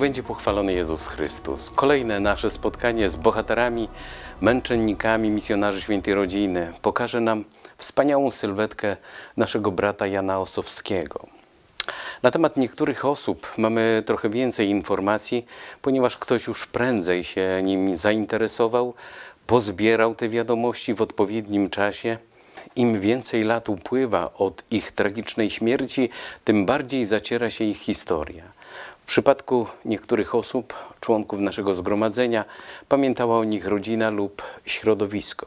będzie pochwalony Jezus Chrystus. Kolejne nasze spotkanie z bohaterami, męczennikami, misjonarzy świętej rodziny pokaże nam wspaniałą sylwetkę naszego brata Jana Osowskiego. Na temat niektórych osób mamy trochę więcej informacji, ponieważ ktoś już prędzej się nimi zainteresował, pozbierał te wiadomości w odpowiednim czasie. Im więcej lat upływa od ich tragicznej śmierci, tym bardziej zaciera się ich historia. W przypadku niektórych osób, członków naszego zgromadzenia, pamiętała o nich rodzina lub środowisko.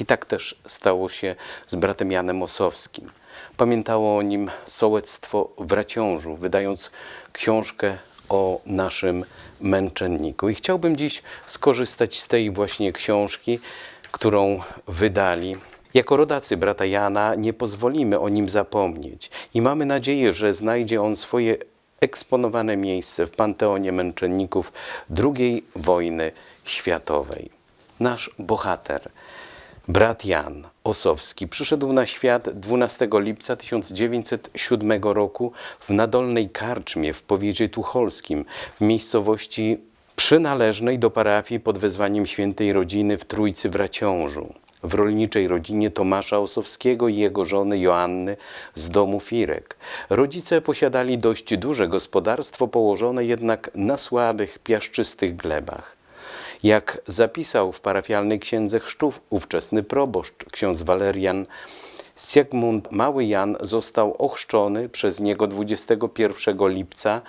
I tak też stało się z bratem Janem Osowskim. Pamiętało o nim sołectwo w Raciążu, wydając książkę o naszym męczenniku. I chciałbym dziś skorzystać z tej właśnie książki, którą wydali. Jako rodacy brata Jana nie pozwolimy o nim zapomnieć i mamy nadzieję, że znajdzie on swoje eksponowane miejsce w panteonie męczenników II wojny światowej. Nasz bohater, brat Jan Osowski, przyszedł na świat 12 lipca 1907 roku w Nadolnej Karczmie w powiecie tucholskim, w miejscowości przynależnej do parafii pod wezwaniem świętej rodziny w Trójcy w Raciążu w rolniczej rodzinie Tomasza Osowskiego i jego żony Joanny z domu Firek. Rodzice posiadali dość duże gospodarstwo, położone jednak na słabych, piaszczystych glebach. Jak zapisał w parafialnej księdze chrztów ówczesny proboszcz, ksiądz Walerian Siegmund Mały Jan został ochrzczony przez niego 21 lipca,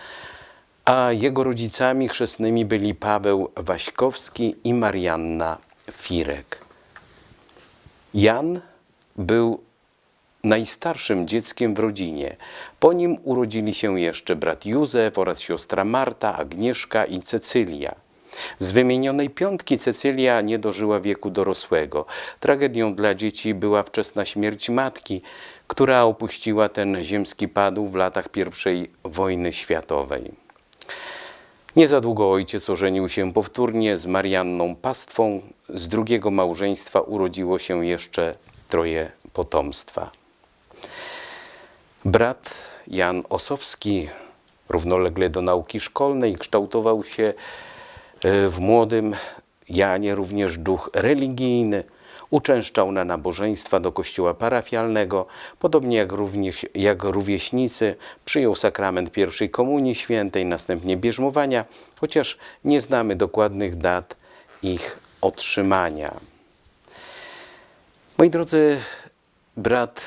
a jego rodzicami chrzestnymi byli Paweł Waśkowski i Marianna Firek. Jan był najstarszym dzieckiem w rodzinie. Po nim urodzili się jeszcze brat Józef oraz siostra Marta, Agnieszka i Cecylia. Z wymienionej piątki Cecylia nie dożyła wieku dorosłego. Tragedią dla dzieci była wczesna śmierć matki, która opuściła ten ziemski padł w latach I wojny światowej. Nie za długo ojciec ożenił się powtórnie z Marianną Pastwą. Z drugiego małżeństwa urodziło się jeszcze troje potomstwa. Brat Jan Osowski, równolegle do nauki szkolnej, kształtował się e, w młodym Janie również duch religijny. Uczęszczał na nabożeństwa do kościoła parafialnego, podobnie jak, również, jak rówieśnicy, przyjął sakrament pierwszej komunii świętej, następnie bierzmowania, chociaż nie znamy dokładnych dat ich otrzymania. Moi drodzy, brat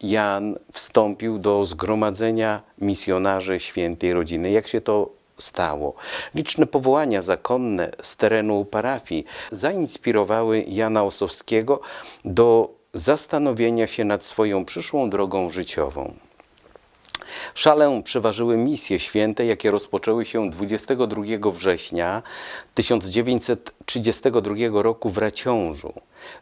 Jan wstąpił do zgromadzenia misjonarzy świętej rodziny. Jak się to stało? Liczne powołania zakonne z terenu parafii zainspirowały Jana Osowskiego do zastanowienia się nad swoją przyszłą drogą życiową. Szalę przeważyły misje święte, jakie rozpoczęły się 22 września 1932 roku w Raciążu.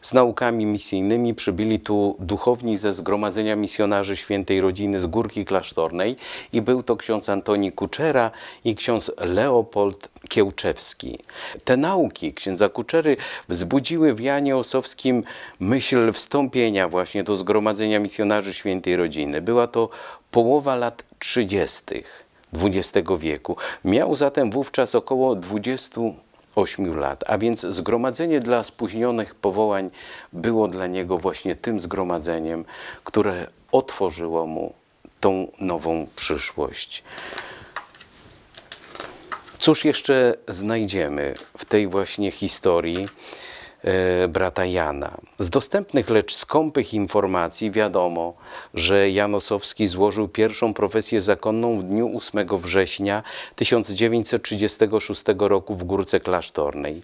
Z naukami misyjnymi przybyli tu duchowni ze Zgromadzenia Misjonarzy Świętej Rodziny z Górki Klasztornej i był to ksiądz Antoni Kuczera i ksiądz Leopold Kiełczewski. Te nauki księdza Kuczery wzbudziły w Janie Osowskim myśl wstąpienia właśnie do Zgromadzenia Misjonarzy Świętej Rodziny. Była to połowa lat 30. XX wieku. Miał zatem wówczas około 28 lat, a więc zgromadzenie dla spóźnionych powołań było dla niego właśnie tym zgromadzeniem, które otworzyło mu tą nową przyszłość. Cóż jeszcze znajdziemy w tej właśnie historii e, brata Jana? Z dostępnych, lecz skąpych informacji wiadomo, że Jan Osowski złożył pierwszą profesję zakonną w dniu 8 września 1936 roku w Górce Klasztornej.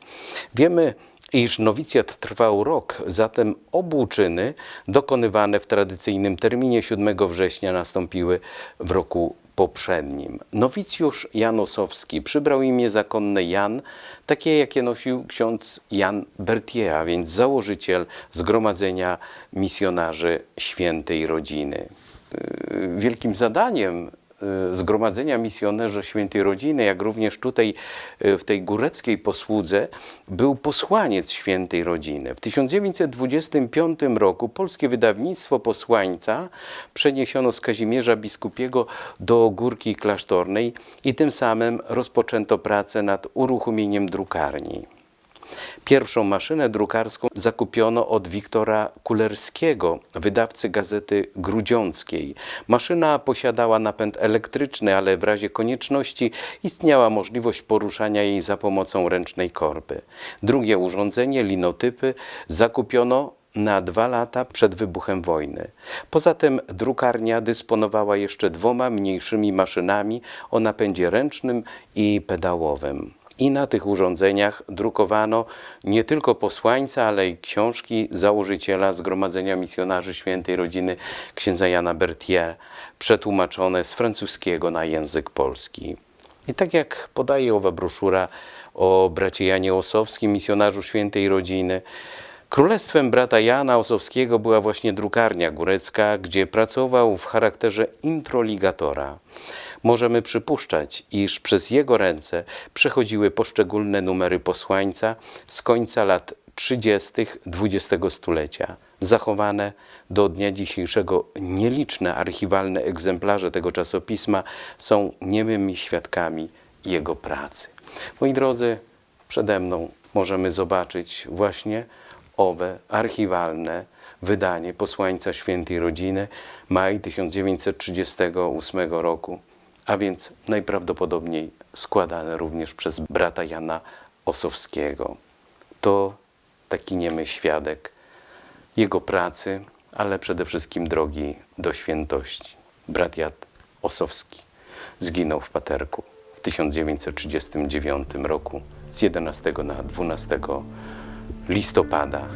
Wiemy, iż nowicjat trwał rok, zatem obu czyny dokonywane w tradycyjnym terminie 7 września nastąpiły w roku poprzednim. Nowicjusz Jan Osowski przybrał imię zakonne Jan, takie jakie nosił ksiądz Jan Berthier, a więc założyciel Zgromadzenia Misjonarzy Świętej Rodziny. Yy, Wielkim zadaniem Zgromadzenia Misjonerzy Świętej Rodziny, jak również tutaj y, w tej góreckiej posłudze był posłaniec Świętej Rodziny. W 1925 roku polskie wydawnictwo posłańca przeniesiono z Kazimierza Biskupiego do Górki Klasztornej i tym samym rozpoczęto pracę nad uruchomieniem drukarni. Pierwszą maszynę drukarską zakupiono od Wiktora Kulerskiego, wydawcy gazety grudziąckiej. Maszyna posiadała napęd elektryczny, ale w razie konieczności istniała możliwość poruszania jej za pomocą ręcznej korby. Drugie urządzenie, linotypy, zakupiono na dwa lata przed wybuchem wojny. Poza tym drukarnia dysponowała jeszcze dwoma mniejszymi maszynami o napędzie ręcznym i pedałowym. I na tych urządzeniach drukowano nie tylko posłańca, ale i książki założyciela Zgromadzenia Misjonarzy Świętej Rodziny księdza Jana Berthier, przetłumaczone z francuskiego na język polski. I tak jak podaje owa broszura o bracie Janie Osowskim, misjonarzu Świętej Rodziny, królestwem brata Jana Osowskiego była właśnie drukarnia górecka, gdzie pracował w charakterze introligatora. Możemy przypuszczać, iż przez jego ręce przechodziły poszczególne numery posłańca z końca lat 30. XX stulecia. Zachowane do dnia dzisiejszego nieliczne archiwalne egzemplarze tego czasopisma są niemymi świadkami jego pracy. Moi drodzy, przede mną możemy zobaczyć właśnie owe archiwalne wydanie Posłańca Świętej Rodziny, maj 1938 roku, a więc najprawdopodobniej składane również przez brata Jana Osowskiego. To taki niemy świadek jego pracy, ale przede wszystkim drogi do świętości. Brat Jan Osowski zginął w Paterku w 1939 roku z 11 na 12 listopada